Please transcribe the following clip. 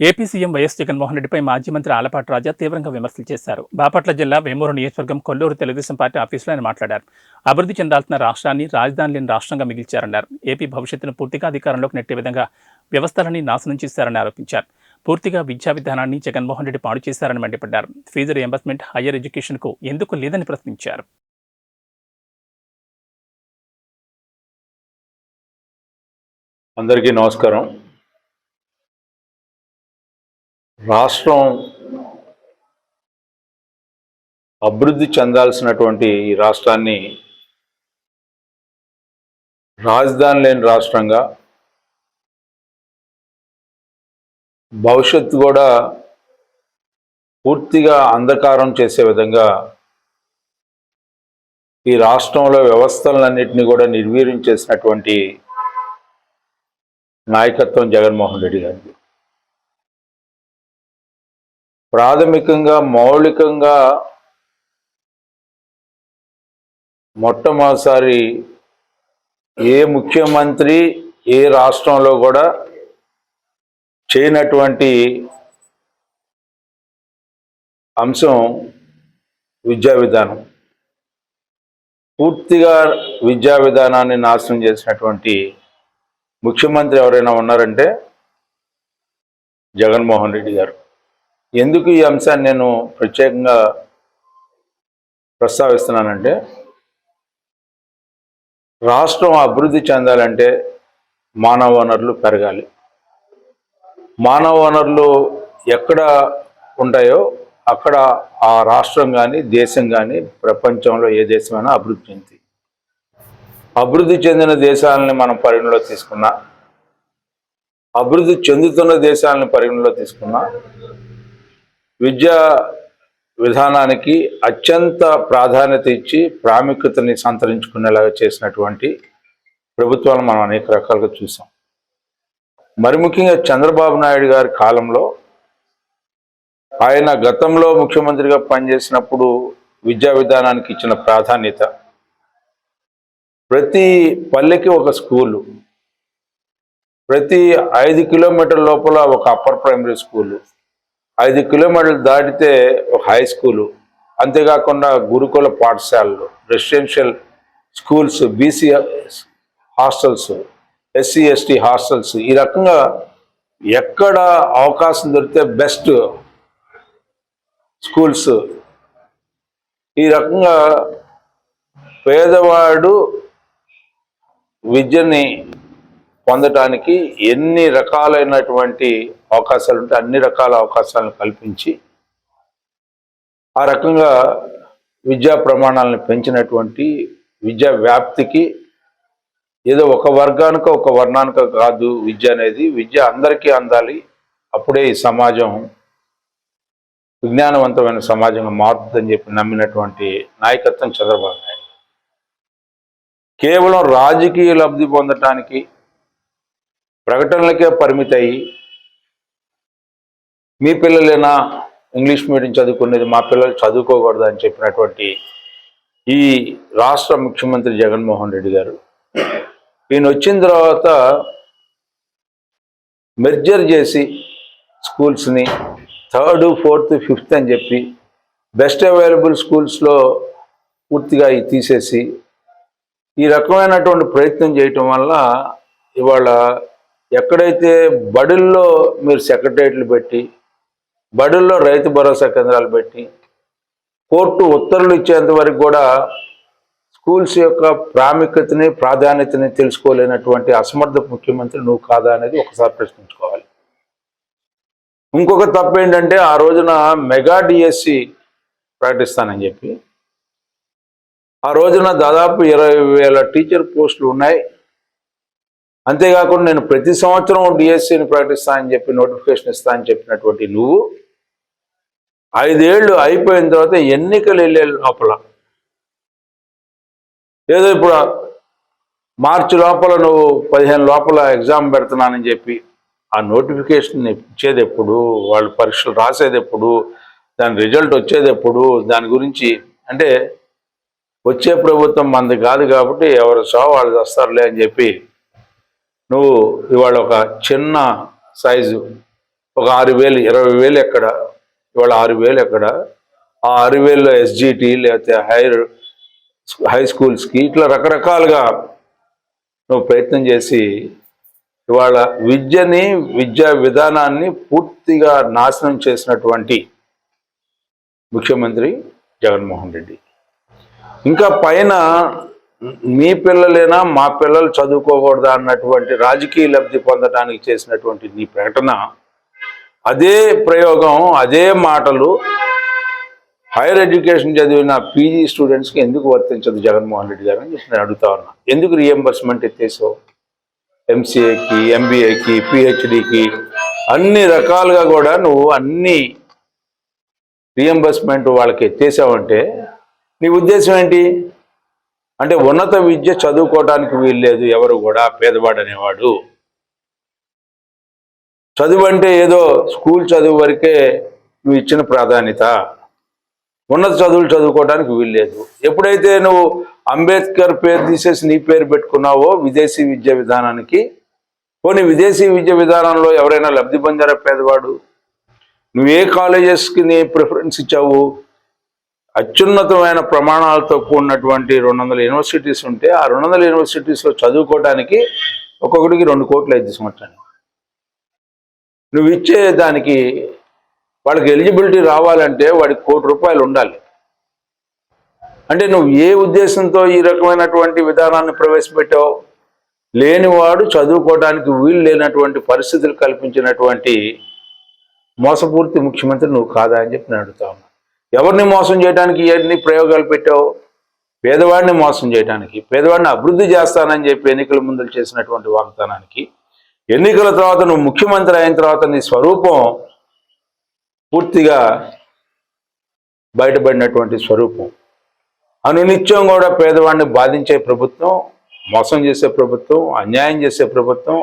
AP CM YS Jaganmohan రెడ్డిపై మాజీ మంత్రి ఆలపాటి రాజా తీవ్రంగా విమర్శలు చేశారు. బాపట్ల జిల్లా వేమూరు నియోజకవర్గం కొల్లూరు తెలుగుదేశం పార్టీ ఆఫీసులో ఆయన మాట్లాడారు. అభివృద్ధి చెందాల్సిన రాష్ట్రాన్ని రాజధాని లేని రాష్ట్రంగా మిగిల్చారన్నారు. ఏపీ భవిష్యత్తును పూర్తిగా అధికారంలోకి నెట్టే విధంగా వ్యవస్థలని నాశనం చేశారని ఆరోపించారు. పూర్తిగా విద్యా విధానాన్ని జగన్మోహన్ రెడ్డి పాడు చేశారని మండిపడ్డారు. ఫీజు రియంబర్స్మెంట్ హయ్యర్ ఎడ్యుకేషన్కు ఎందుకు లేదని ప్రశ్నించారు. అందరికీ నమస్కారం. రాష్ట్రం అభివృద్ధి చెందాల్సినటువంటి ఈ రాష్ట్రాన్ని రాజధాని లేని రాష్ట్రంగా భవిష్యత్తు కూడా పూర్తిగా అంధకారం చేసే విధంగా ఈ రాష్ట్రంలో వ్యవస్థలన్నింటినీ కూడా నిర్వీర్యం చేసినటువంటి నాయకత్వం జగన్మోహన్ రెడ్డి గారిది. ప్రాథమికంగా మౌలికంగా మొట్టమొదటిసారి ఏ ముఖ్యమంత్రి ఏ రాష్ట్రంలో కూడా చేయనటువంటి అంశం విద్యా విధానం. పూర్తిగా విద్యా విధానాన్ని నాశనం చేసినటువంటి ముఖ్యమంత్రి ఎవరైనా ఉన్నారంటే జగన్మోహన్ రెడ్డి గారు. ఎందుకు ఈ అంశాన్ని నేను ప్రత్యేకంగా ప్రస్తావిస్తున్నానంటే రాష్ట్రం అభివృద్ధి చెందాలంటే మానవ వనరులు పెరగాలి. మానవ వనరులు ఎక్కడ ఉంటాయో అక్కడ ఆ రాష్ట్రం కానీ దేశం కానీ ప్రపంచంలో ఏ దేశమైనా అభివృద్ధి చెంది అభివృద్ధి చెందిన దేశాలని మనం పరిగణలో తీసుకున్నా అభివృద్ధి చెందుతున్న దేశాలను పరిగణలో తీసుకున్నా విద్యా విధానానికి అత్యంత ప్రాధాన్యత ఇచ్చి ప్రాముఖ్యతని సంతరించుకునేలాగా చేసినటువంటి ప్రభుత్వాలను మనం అనేక రకాలుగా చూసాం. మరి ముఖ్యంగా చంద్రబాబు నాయుడు గారి కాలంలో ఆయన గతంలో ముఖ్యమంత్రిగా పనిచేసినప్పుడు విద్యా విధానానికి ఇచ్చిన ప్రాధాన్యత ప్రతి పల్లెకి ఒక స్కూలు ప్రతి ఐదు కిలోమీటర్ల లోపల ఒక అప్పర్ ప్రైమరీ స్కూలు ఐదు కిలోమీటర్లు దాటితే ఒక హై స్కూలు అంతేకాకుండా గురుకుల పాఠశాలలు residential schools BC hostels SC ST hostels ఈ రకంగా ఎక్కడ అవకాశం దొరికితే బెస్ట్ స్కూల్స్ ఈ రకంగా పేదవాడు విద్యని పొందటానికి ఎన్ని రకాలైనటువంటి అవకాశాలు ఉంటే అన్ని రకాల అవకాశాలను కల్పించి ఆ రకంగా విద్యా ప్రమాణాలను పెంచినటువంటి విద్యా వ్యాప్తికి ఏదో ఒక వర్గానికో ఒక వర్ణానికో కాదు విద్య అనేది. విద్య అందరికీ అందాలి. అప్పుడే ఈ సమాజం విజ్ఞానవంతమైన సమాజంగా మారుతుందని చెప్పి నమ్మినటువంటి నాయకత్వం చంద్రబాబు నాయుడు కేవలం రాజకీయ లబ్ధి పొందటానికి ప్రకటనలకే పరిమితయి. మీ పిల్లలేనా ఇంగ్లీష్ మీడియం చదువుకునేది మా పిల్లలు చదువుకోకూడదు అని చెప్పినటువంటి ఈ రాష్ట్ర ముఖ్యమంత్రి జగన్మోహన్ రెడ్డి గారు. ఈయన వచ్చిన తర్వాత మెర్జర్ చేసి స్కూల్స్ని థర్డ్ ఫోర్త్ ఫిఫ్త్ అని చెప్పి బెస్ట్ అవైలబుల్ స్కూల్స్లో పూర్తిగా తీసేసి ఈ రకమైనటువంటి ప్రయత్నం చేయటం వల్ల ఇవాళ ఎక్కడైతే బడుల్లో మీరు సెక్రటరియట్లు పెట్టి బడుల్లో రైతు భరోసా కేంద్రాలు పెట్టి కోర్టు ఉత్తర్వులు ఇచ్చేంత వరకు కూడా స్కూల్స్ యొక్క ప్రాముఖ్యతని ప్రాధాన్యతని తెలుసుకోలేనటువంటి అసమర్థ ముఖ్యమంత్రి నువ్వు కాదా అనేది ఒకసారి ప్రశ్నించుకోవాలి. ఇంకొక తప్పు ఏంటంటే ఆ రోజున మెగా డిఎస్సి ప్రకటిస్తానని చెప్పి ఆ రోజున దాదాపు ఇరవై వేల టీచర్ పోస్టులు ఉన్నాయి. అంతేకాకుండా నేను ప్రతి సంవత్సరం డిఎస్సిని ప్రకటిస్తానని చెప్పి నోటిఫికేషన్ ఇస్తానని చెప్పినటువంటి నువ్వు ఐదేళ్ళు అయిపోయిన తర్వాత ఎన్నికలు వెళ్ళే లోపల. ఏదో ఇప్పుడు మార్చి లోపల నువ్వు పదిహేను లోపల ఎగ్జామ్ పెడుతున్నానని చెప్పి ఆ నోటిఫికేషన్ ఇచ్చేది ఎప్పుడు వాళ్ళు పరీక్షలు రాసేది ఎప్పుడు దాని రిజల్ట్ వచ్చేది ఎప్పుడు దాని గురించి అంటే వచ్చే ప్రభుత్వం మంది కాదు కాబట్టి ఎవరు సో వాళ్ళు వస్తారులే అని చెప్పి నువ్వు ఇవాళ ఒక చిన్న సైజు ఒక ఆరు వేలు ఇరవై వేలు ఎక్కడ? ఇవాళ ఆరు వేలు ఎక్కడ? ఆ ఆరు వేలు ఎస్జిటి లేకపోతే హైర్ హై స్కూల్స్కి ఇట్లా రకరకాలుగా నువ్వు ప్రయత్నం చేసి ఇవాళ విద్యని విద్యా విధానాన్ని పూర్తిగా నాశనం చేసినటువంటి ముఖ్యమంత్రి జగన్మోహన్ రెడ్డి. ఇంకా పైన మీ పిల్లలేనా మా పిల్లలు చదువుకోకూడదా అన్నటువంటి రాజకీయ లబ్ధి పొందడానికి చేసినటువంటి నీ ప్రకటన అదే ప్రయోగం అదే మాటలు హైయర్ ఎడ్యుకేషన్ చదివిన పీజీ స్టూడెంట్స్కి ఎందుకు వర్తించదు జగన్మోహన్ రెడ్డి గారు అని చెప్పి నేను అడుగుతా ఉన్నా. ఎందుకు రియంబర్స్మెంట్ ఎత్తేసావు? ఎంసీఏకి ఎంబీఏకి పిహెచ్డికి అన్ని రకాలుగా కూడా నువ్వు అన్ని రియంబర్స్మెంట్ వాళ్ళకి ఎత్తేసావంటే నీ ఉద్దేశం ఏంటి? అంటే ఉన్నత విద్య చదువుకోవడానికి వీల్లేదు ఎవరు కూడా పేదవాడు అనేవాడు. చదువు అంటే ఏదో స్కూల్ చదువు వరకే నువ్వు ఇచ్చిన ప్రాధాన్యత. ఉన్నత చదువులు చదువుకోవడానికి వీల్లేదు. ఎప్పుడైతే నువ్వు అంబేద్కర్ పేరు తీసేసి నీ పేరు పెట్టుకున్నావో విదేశీ విద్యా విధానానికి పోనీ విదేశీ విద్య విధానంలో ఎవరైనా లబ్ధి పొందారా పేదవాడు? నువ్వు ఏ కాలేజెస్కి నీ ప్రిఫరెన్స్ ఇచ్చావు? అత్యున్నతమైన ప్రమాణాలతో కూడినటువంటి రెండు వందల యూనివర్సిటీస్ ఉంటే ఆ రెండు వందల యూనివర్సిటీస్లో చదువుకోవడానికి ఒక్కొక్కడికి రెండు కోట్లు ఐదు తీసుకుంటాను నువ్వు ఇచ్చే దానికి వాళ్ళకి ఎలిజిబిలిటీ రావాలంటే వాడికి కోటి రూపాయలు ఉండాలి. అంటే నువ్వు ఏ ఉద్దేశంతో ఈ రకమైనటువంటి విధానాన్ని ప్రవేశపెట్టావు? లేనివాడు చదువుకోవడానికి వీలు లేనటువంటి పరిస్థితులు కల్పించినటువంటి మోసపూర్తి ముఖ్యమంత్రి నువ్వు కాదా అని చెప్పి నేను అడుగుతా ఎవరిని మోసం చేయడానికి ఎన్ని ప్రయోగాలు పెట్టావు? పేదవాడిని మోసం చేయడానికి పేదవాడిని అభివృద్ధి చేస్తానని చెప్పి ఎన్నికల ముందు చేసినటువంటి వాగ్దానానికి ఎన్నికల తర్వాత నువ్వు ముఖ్యమంత్రి అయిన తర్వాత నీ స్వరూపం పూర్తిగా బయటపడినటువంటి స్వరూపం. అనునిత్యం కూడా పేదవాడిని బాధించే ప్రభుత్వం మోసం చేసే ప్రభుత్వం అన్యాయం చేసే ప్రభుత్వం